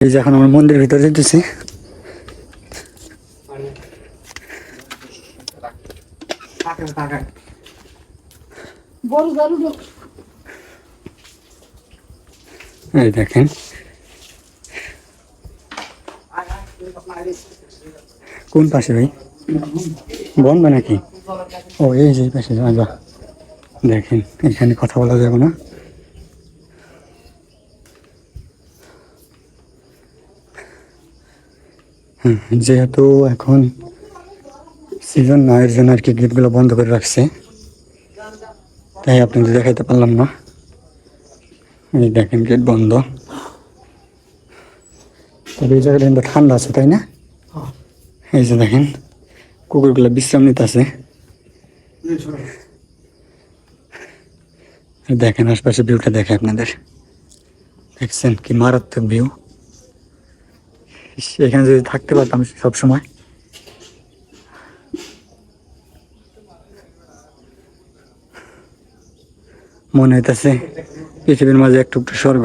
এই যে এখন আমরা মন্দিরের ভিতরে যেতেছি এই দেখেন। কোন পাশে ভাই? বন্ধ নাকি? ও, এই যে পাশে আচ্ছা। দেখেন, এখানে কথা বলা যাবে না। যেহেতু এখন সিজন না জন্য আর কি গেটগুলো বন্ধ করে রাখছে, তাই আপনাদের দেখাইতে পারলাম না। এই দেখেন গেট বন্ধ। তবে এই জায়গাটা কিন্তু ঠান্ডা আছে, তাই না? এই যে দেখেন, কুকুরগুলো বিশ্রাম নিতে আছে দেখেন আশপাশে ভিউটা দেখে আপনাদের। দেখছেন কি মারাত্মক ভিউ এখানে যদি থাকতে পারতাম সব সময় মনে হইতেছে পৃথিবীর মাঝে একটু একটু স্বর্গ।